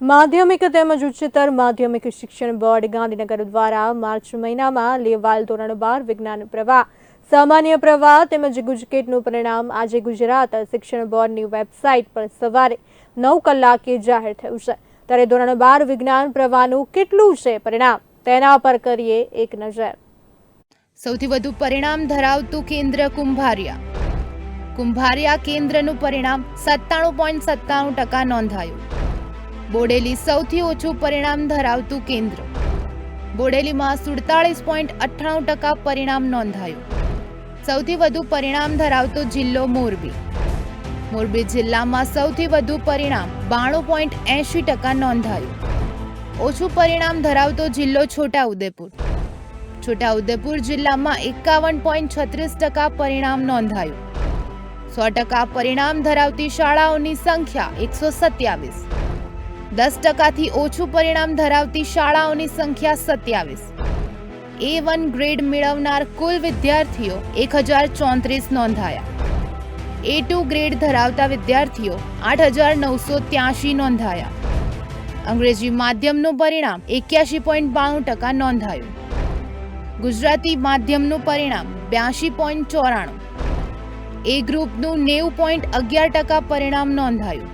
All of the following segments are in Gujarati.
માધ્યમિક તેમજ ઉચ્ચતર માધ્યમિક શિક્ષણ બોર્ડ ગાંધીનગર દ્વારા માર્ચ મહિનામાં લેવાયેલ ધોરણ બાર વિજ્ઞાન પ્રવાહ, સામાન્ય પ્રવાહ તેમજ ગુજકેટનું પરિણામ આજે ગુજરાત શિક્ષણ બોર્ડની વેબસાઇટ પર સવારે નવ કલાકે જાહેર થયું છે. ત્યારે ધોરણ બાર વિજ્ઞાન પ્રવાહનું કેટલું છે પરિણામ? તેના પર કરીએ એક નજર. સૌથી વધુ પરિણામ ધરાવતું કેન્દ્ર કુંભારિયા. કુંભારિયા કેન્દ્રનું પરિણામ સત્તાણું પોઈન્ટ સત્તાણું ટકા નોંધાયું. બોડેલી સૌથી ઓછું પરિણામ ધરાવતું કેન્દ્ર. બોડેલીમાં સુડતાળીસ પોઈન્ટ અઠ્ઠાણું ટકા પરિણામ નોંધાયું. સૌથી વધુ પરિણામ ધરાવતો જિલ્લો મોરબી. મોરબી જિલ્લામાં સૌથી વધુ પરિણામ બાણું પોઈન્ટ એંશી ટકા નોંધાયું. ઓછું પરિણામ ધરાવતો જિલ્લો છોટાઉદેપુર. છોટાઉદેપુર જિલ્લામાં એકાવન પોઈન્ટ છત્રીસ ટકા પરિણામ નોંધાયું. સો ટકા પરિણામ ધરાવતી શાળાઓની સંખ્યા એકસો સત્યાવીસ. દસ ટકાથી ઓછું પરિણામ ધરાવતી શાળાઓની સંખ્યા સત્યાવીસ. એ વન ગ્રેડ મેળવનાર કુલ વિદ્યાર્થીઓ એક હજાર ચોત્રીસ નોંધાયા. એ ટુ ગ્રેડ ધરાવતા વિદ્યાર્થીઓ આઠ હજાર નવસો ત્યાસી નોંધાયા. અંગ્રેજી માધ્યમનું પરિણામ એક્યાસી પોઈન્ટ બાણું ટકા નોંધાયું. ગુજરાતી માધ્યમનું પરિણામ બ્યાસી પોઈન્ટ ચોરાણું. એ ગ્રુપનું નેવું પોઈન્ટ અગિયાર ટકા પરિણામ નોંધાયું.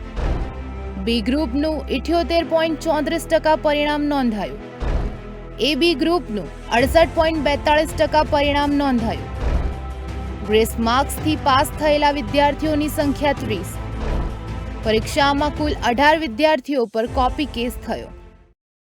બી ગ્રુપનું ઇઠ્યોતેર પોઈન્ટ ચોત્રીસ ટકા પરિણામ નોંધાયું. એ બી ગ્રુપનું અડસઠ પોઈન્ટ બેતાળીસ ટકા પરિણામ નોંધાયું. ગ્રેસ માર્ક્સથી પાસ થયેલા વિદ્યાર્થીઓની સંખ્યા ત્રીસ. પરીક્ષામાં કુલ અઢાર વિદ્યાર્થીઓ પર કોપી કેસ થયો.